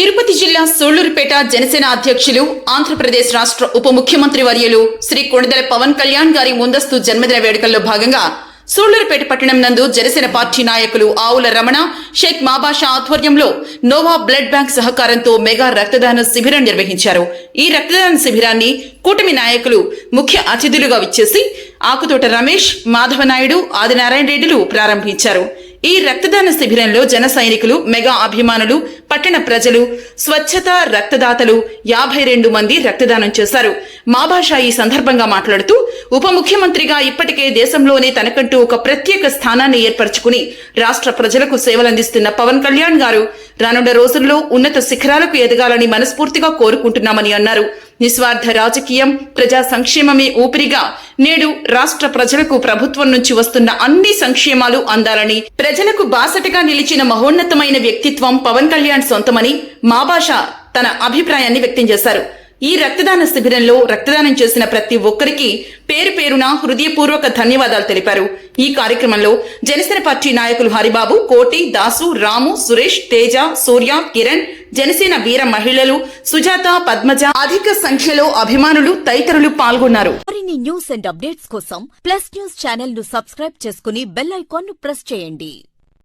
తిరుపతి జిల్లా సూళ్ళూరుపేట జనసేన అధ్యక్షులు ఆంధ్రప్రదేశ్ రాష్ట్ర ఉప ముఖ్యమంత్రి వర్యులు శ్రీ కొణిదెల పవన్ కళ్యాణ్ గారి ముందస్తు జన్మదిన వేడుకల్లో భాగంగా సూళ్ళూరుపేట పట్టణం నందు జనసేన పార్టీ నాయకులు ఆవుల రమణ షేక్ మాబాషా ఆధ్వర్యంలో నోవా బ్లడ్ బ్యాంక్ సహకారంతో మెగా రక్తదాన శిబిరం నిర్వహించారు. ఈ రక్తదాన శిబిరాన్ని కూటమి నాయకులు ముఖ్య అతిథులుగా విచ్చేసి ఆకుతోట రమేష్ మాధవనాయుడు ఆదినారాయణ రెడ్డిలు ప్రారంభించారు. ఈ రక్తదాన శిబిరంలో జన సైనికులు మెగా అభిమానులు పట్టణ ప్రజలు స్వచ్ఛత రక్తదాతలు యాభై రెండు మంది రక్తదానం చేశారు. మా భాష ఈ సందర్భంగా మాట్లాడుతూ ఉప ముఖ్యమంత్రిగా ఇప్పటికే దేశంలోనే తనకంటూ ఒక ప్రత్యేక స్థానాన్ని ఏర్పరచుకుని రాష్ట్ర ప్రజలకు సేవలందిస్తున్న పవన్ కళ్యాణ్ గారు రానున్న రోజుల్లో ఉన్నత శిఖరాలకు ఎదగాలని మనస్ఫూర్తిగా కోరుకుంటున్నామని అన్నారు. నిస్వార్థ రాజకీయం ప్రజా సంక్షేమమే ఊపిరిగా నేడు రాష్ట్ర ప్రజలకు ప్రభుత్వం నుంచి వస్తున్న అన్ని సంక్షేమాలు అందాలని ప్రజలకు బాసటగా నిలిచిన మహోన్నతమైన వ్యక్తిత్వం పవన్ కళ్యాణ్ సొంతమని మా భాష తన అభిప్రాయాన్ని వ్యక్తం చేశారు. ఈ రక్తదాన శిబిరంలో రక్తదానం చేసిన ప్రతి ఒక్కరికి పేరు పేరున హృదయపూర్వక ధన్యవాదాలు తెలిపారు. ఈ కార్యక్రమంలో జనసేన పార్టీ నాయకులు హరిబాబు కోటి దాసు రాము సురేష్ తేజ సూర్య కిరణ్ జనసేన వీర మహిళలు సుజాత పద్మజ అధిక సంఖ్యలో అభిమానులు తదితరులు పాల్గొన్నారు. మరిన్ని న్యూస్ అండ్ అప్డేట్స్ కోసం ప్లస్ న్యూస్ ఛానల్ను సబ్స్క్రైబ్ చేసుకుని బెల్ ఐకాన్ను ప్రెస్ చేయండి.